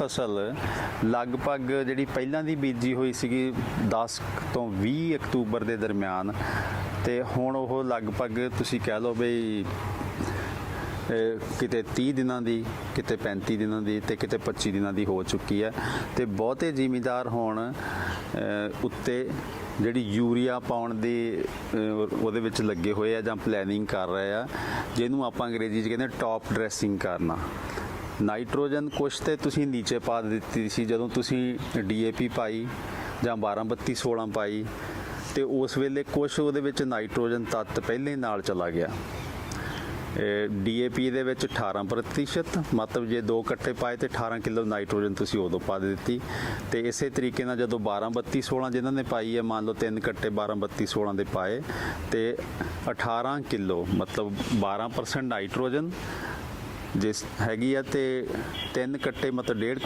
ਫਸਲ ਲਗਭਗ ਜਿਹੜੀ ਪਹਿਲਾਂ ਦੀ ਬੀਜੀ ਹੋਈ ਸੀਗੀ 10 ਤੋਂ 20 ਅਕਤੂਬਰ ਦੇ ਦਰਮਿਆਨ, ਤੇ ਹੁਣ ਉਹ ਲਗਭਗ ਤੁਸੀਂ ਕਹਿ ਲਓ ਬਈ ਕਿਤੇ 30 ਦਿਨਾਂ ਦੀ, ਕਿਤੇ 35 ਦਿਨਾਂ ਦੀ ਤੇ ਕਿਤੇ 25 ਦਿਨਾਂ ਦੀ ਹੋ ਚੁੱਕੀ ਹੈ। ਤੇ ਬਹੁਤੇ ਜ਼ਿਮੀਦਾਰ ਹੁਣ ਉੱਤੇ ਜਿਹੜੀ ਯੂਰੀਆ ਪਾਉਣ ਦੀ ਉਹਦੇ ਵਿੱਚ ਲੱਗੇ ਹੋਏ ਆ ਜਾਂ ਪਲੈਨਿੰਗ ਕਰ ਰਹੇ ਆ, ਜਿਹਨੂੰ ਆਪਾਂ ਅੰਗਰੇਜ਼ੀ 'ਚ ਕਹਿੰਦੇ ਟੌਪ ਡਰੈਸਿੰਗ ਕਰਨਾ। ਨਾਈਟ੍ਰੋਜਨ ਕੁਛ ਤੇ ਤੁਸੀਂ ਨੀਚੇ ਪਾ ਦਿੱਤੀ ਸੀ, ਜਦੋਂ ਤੁਸੀਂ ਡੀਏਪੀ ਪਾਈ ਜਾਂ 12 32 16 ਪਾਈ, ਤੇ ਉਸ ਵੇਲੇ ਕੁਛ ਉਹਦੇ ਵਿੱਚ ਨਾਈਟ੍ਰੋਜਨ ਤੱਤ ਪਹਿਲੇ ਨਾਲ ਚਲਾ ਗਿਆ। ਡੀਏਪੀ ਦੇ ਵਿੱਚ 18% ਮਤਲਬ ਜੇ ਦੋ ਕੱਟੇ ਪਾਏ ਤੇ 18 ਕਿਲੋ ਨਾਈਟ੍ਰੋਜਨ ਤੁਸੀਂ ਉਦੋਂ ਪਾ ਦਿੱਤੀ। ਤੇ ਇਸੇ ਤਰੀਕੇ ਨਾਲ ਜਦੋਂ 12 32 16 ਜਿਨ੍ਹਾਂ ਨੇ ਪਾਈ ਹੈ, ਮੰਨ ਲਓ ਤਿੰਨ ਕੱਟੇ 12 32 16 ਦੇ ਪਾਏ, ਤੇ 18 ਕਿਲੋ, ਮਤਲਬ 12% ਨਾਈਟ੍ਰੋਜਨ ਜਿਸ ਹੈਗੀ ਆ ਤੇ ਤਿੰਨ ਕੱਟੇ ਮਤਲਬ ਡੇਢ